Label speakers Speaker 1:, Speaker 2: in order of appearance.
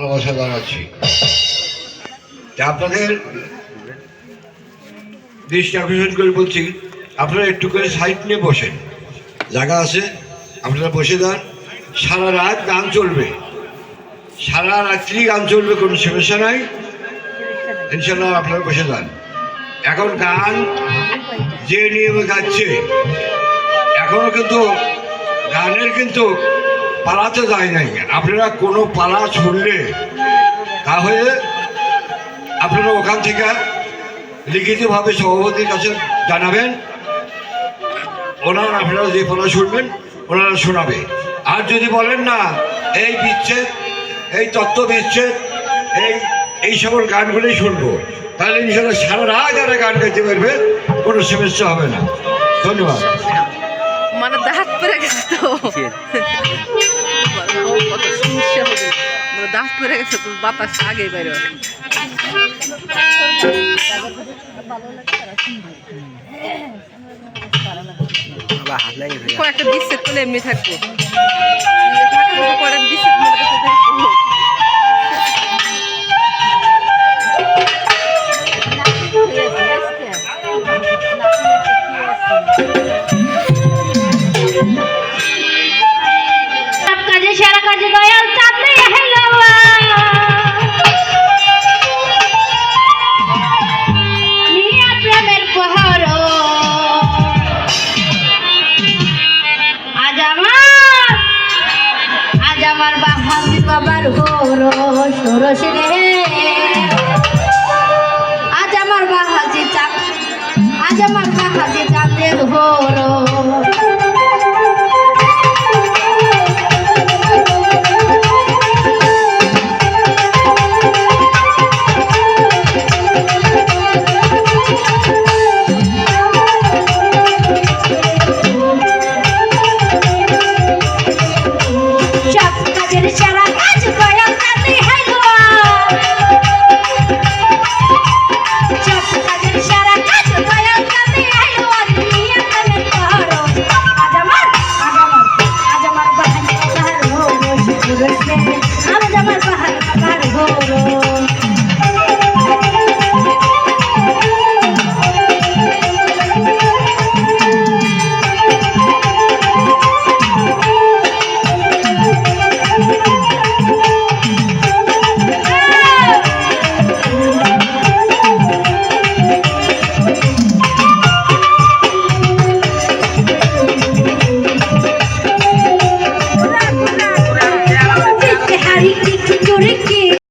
Speaker 1: ভালোবাসা জানাচ্ছি আপনাদের দৃষ্টি আকর্ষণ করে বলছি, আপনারা একটু করে সাইড নিয়ে বসেন। জায়গা আছে, আপনারা বসে যান। সারা রাত গান চলবে। সারা রাত্রি গান চলবে, কোনো সমস্যা নাই। ইনশাল্লাহ আপনারা বসে যান। এখন গান যে নিয়মে গাচ্ছে, এখনও কিন্তু গানের কিন্তু পালাতে যায় নাই। আপনারা কোনো পালা শুনলে তাহলে আপনারা ওখান থেকে লিখিতভাবে সভাপতির কাছে জানাবেন। ওনারা আপনারা যে পালা শুনবেন ওনারা শোনাবে। আর যদি বলেন না এই বিচ্ছেদ এই তত্ত্ব বিচ্ছেদ এই এই সকল গানগুলোই শুনব তাহলে ইনশাল্লাহ সারা রাত যারা গান গাইতে পারবে কোনো সমস্যা হবে না। ধন্যবাদ।
Speaker 2: মানে দাঁত পড়ে গেছে তো। দাঁত পড়ে গেছে তো বাতাস আগে বেরো কয়েকটা বিচ্ছেদ তুলে এমনি থাকব। কয়েকটা বিচ্ছেদ
Speaker 3: সারা কাজে দয়াল আমার বাহাদুর বাবার ঘোর সরস রে। রয়েছে আজ আমার পাহাড় পাহাড় ঘোরো।